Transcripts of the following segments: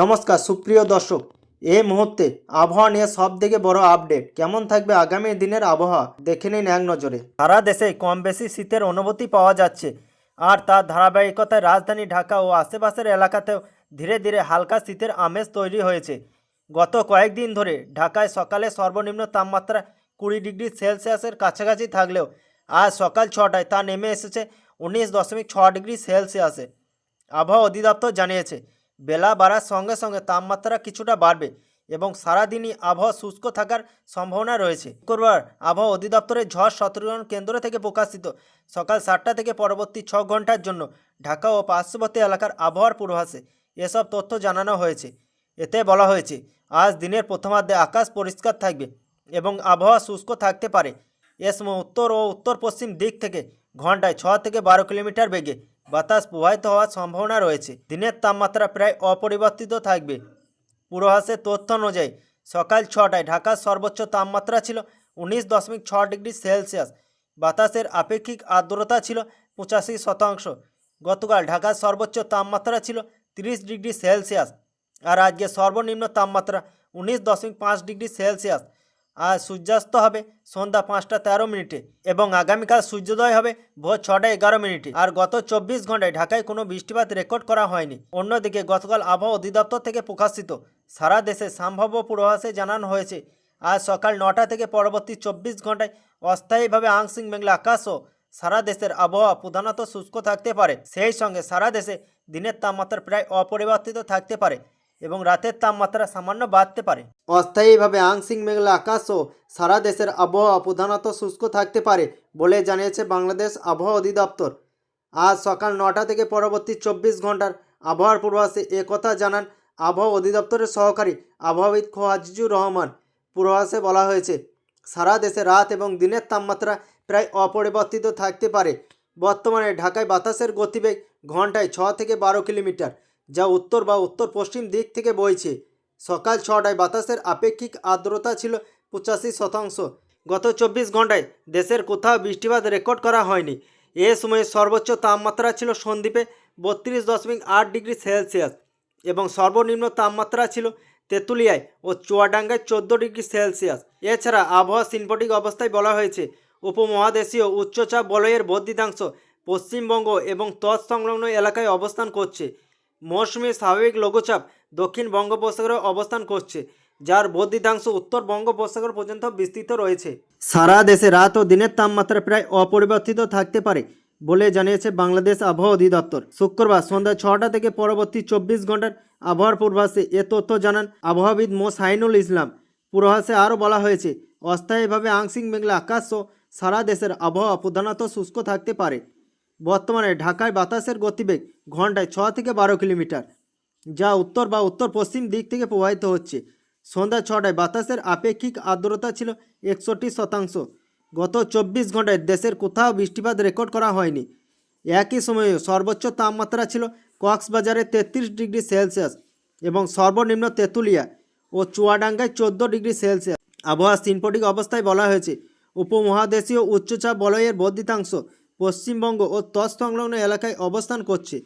নমস্কার, সুপ্রিয় দর্শক, এই মুহূর্তে আবহাওয়া নিয়ে সব থেকে বড় আপডেট কেমন থাকবে আগামী দিনের আবহাওয়া দেখে নিন এক নজরে। সারা দেশে কম বেশি শীতের অনুভূতি পাওয়া যাচ্ছে আর তার ধারাবাহিকতায় রাজধানী ঢাকা ও আশেপাশের এলাকাতেও ধীরে ধীরে হালকা শীতের আমেজ তৈরি হয়েছে। গত কয়েকদিন ধরে ঢাকায় সকালে সর্বনিম্ন তাপমাত্রা কুড়ি ডিগ্রি সেলসিয়াসের কাছাকাছি থাকলেও আজ সকাল ছটায় তা নেমে এসেছে উনিশ দশমিক ছ ডিগ্রি সেলসিয়াসে। আবহাওয়া অধিদপ্তর জানিয়েছে বেলা বাড়ার সঙ্গে সঙ্গে তাপমাত্রা কিছুটা বাড়বে এবং সারাদিনই আবহাওয়া শুষ্ক থাকার সম্ভাবনা রয়েছে। শুক্রবার আবহাওয়া অধিদপ্তরের ঝড় সতর্কীকরণ কেন্দ্র থেকে প্রকাশিত সকাল সাতটা থেকে পরবর্তী ছ ঘণ্টার জন্য ঢাকা ও পার্শ্ববর্তী এলাকার আবহাওয়ার পূর্বাভাসে এসব তথ্য জানানো হয়েছে। এতে বলা হয়েছে, আজ দিনের প্রথমার্ধে আকাশ পরিষ্কার থাকবে এবং আবহাওয়া শুষ্ক থাকতে পারে। এ সময় উত্তর ও উত্তর পশ্চিম দিক থেকে ঘন্টায় ছ থেকে বারো কিলোমিটার বেগে বাতাস প্রবাহিত হওয়ার সম্ভাবনা রয়েছে। দিনের তাপমাত্রা প্রায় অপরিবর্তিত থাকবে। পূর্বাভাসের তথ্য অনুযায়ী, সকাল ছটায় ঢাকার সর্বোচ্চ তাপমাত্রা ছিল উনিশ দশমিক ছ ডিগ্রি সেলসিয়াস। বাতাসের আপেক্ষিক আর্দ্রতা ছিল পঁচাশি শতাংশ। গতকাল ঢাকার সর্বোচ্চ তাপমাত্রা ছিল তিরিশ ডিগ্রি সেলসিয়াস। আর আজকে সর্বনিম্ন তাপমাত্রা উনিশ দশমিক পাঁচ ডিগ্রি সেলসিয়াস। আজ সূর্যাস্ত হবে সন্ধ্যা পাঁচটা তেরো মিনিটে এবং আগামীকাল সূর্যোদয় হবে ভোর ছটা এগারো মিনিটে। আর গত চব্বিশ ঘন্টায় ঢাকায় কোনো বৃষ্টিপাত রেকর্ড করা হয়নি। অন্যদিকে গতকাল আবহাওয়া অধিদপ্তর থেকে প্রকাশিত সারা দেশে সম্ভাব্য পূর্বাভাসে জানানো হয়েছে, আজ সকাল নটা থেকে পরবর্তী চব্বিশ ঘন্টায় অস্থায়ীভাবে আংশিক মেঘলা আকাশ ও সারা দেশের আবহাওয়া প্রধানত শুষ্ক থাকতে পারে। সেই সঙ্গে সারা দেশে দিনের তাপমাত্রা প্রায় অপরিবর্তিত থাকতে পারে। এবং রাতের তাপমাত্রা সামান্য বাড়তে পারে। অস্থায়ীভাবে আংশিক মেঘলা আকাশ ও সারা দেশের আবহাওয়া প্রধানত শুষ্ক থাকতে পারে বলে জানিয়েছে বাংলাদেশ আবহাওয়া অধিদপ্তর। আজ সকাল নটা থেকে পরবর্তী চব্বিশ ঘণ্টার আবহাওয়ার পূর্বাভাসে একথা জানান আবহাওয়া অধিদপ্তরের সহকারী আবহাওয়াবিদ খোয়াজিজুর রহমান। পূর্বাভাসে বলা হয়েছে, সারা দেশে রাত এবং দিনের তাপমাত্রা প্রায় অপরিবর্তিত থাকতে পারে। বর্তমানে ঢাকায় বাতাসের গতিবেগ ঘন্টায় ছ থেকে বারো কিলোমিটার যা উত্তর বা উত্তর পশ্চিম দিক থেকে বইছে। সকাল ছটায় বাতাসের আপেক্ষিক আর্দ্রতা ছিল পঁচাশি শতাংশ। গত চব্বিশ ঘন্টায় দেশের কোথাও বৃষ্টিপাত রেকর্ড করা হয়নি। এ সময়ে সর্বোচ্চ তাপমাত্রা ছিল সন্দ্বীপে বত্রিশ দশমিক আট ডিগ্রি সেলসিয়াস এবং সর্বনিম্ন তাপমাত্রা ছিল তেঁতুলিয়ায় ও চুয়াডাঙ্গায় চোদ্দ ডিগ্রি সেলসিয়াস। এছাড়া আবহাওয়া সিনপটিক অবস্থায় বলা হয়েছে, উপমহাদেশীয় উচ্চচাপ বলয়ের বর্ধিতাংশ পশ্চিমবঙ্গ এবং তৎসংলগ্ন এলাকায় অবস্থান করছে। মৌসুমি স্বাভাবিক লঘুচাপ দক্ষিণ বঙ্গোপসাগরে অবস্থান করছে, যার বর্ধিতাংশ উত্তর বঙ্গোপসাগর পর্যন্ত বিস্তৃত রয়েছে। সারা দেশে রাত ও দিনের তাপমাত্রা প্রায় অপরিবর্তিত থাকতে পারে বলে জানিয়েছে বাংলাদেশ আবহাওয়া অধিদপ্তর। শুক্রবার সন্ধ্যা ছটা থেকে পরবর্তী চব্বিশ ঘণ্টার আবহাওয়ার পূর্বাসে এ তথ্য জানান আবহাওয়াবিদ মো সাইনুল ইসলাম। পূর্বাভাসে আরও বলা হয়েছে, অস্থায়ীভাবে আংশিক মেঘলা আকাশ ও সারা দেশের আবহাওয়া প্রধানত শুষ্ক থাকতে পারে। বর্তমানে ঢাকায় বাতাসের গতিবেগ ঘন্টায় ছ থেকে বারো কিলোমিটার, যা উত্তর বা উত্তর পশ্চিম দিক থেকে প্রবাহিত হচ্ছে। সন্ধ্যা ছটায় বাতাসের আপেক্ষিক আর্দ্রতা ছিল একষট্টি শতাংশ। গত চব্বিশ ঘন্টায় দেশের কোথাও বৃষ্টিপাত রেকর্ড করা হয়নি। একই সময়ে সর্বোচ্চ তাপমাত্রা ছিল কক্সবাজারে তেত্রিশ ডিগ্রি সেলসিয়াস এবং সর্বনিম্ন তেঁতুলিয়া ও চুয়াডাঙ্গায় চোদ্দ ডিগ্রি সেলসিয়াস। আবহাওয়া সিনপটিক অবস্থায় বলা হয়েছে, উপমহাদেশীয় উচ্চচাপ বলয়ের বর্ধিতাংশ পশ্চিমবঙ্গ ও তৎসংলগ্ন এলাকায় অবস্থান করছে।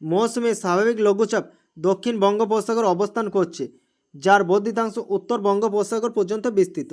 মৌসুমে স্বাভাবিক লঘুচাপ দক্ষিণ বঙ্গোপসাগর অবস্থান করছে, যার বর্ধিতাংশ উত্তর বঙ্গোপসাগর পর্যন্ত বিস্তৃত।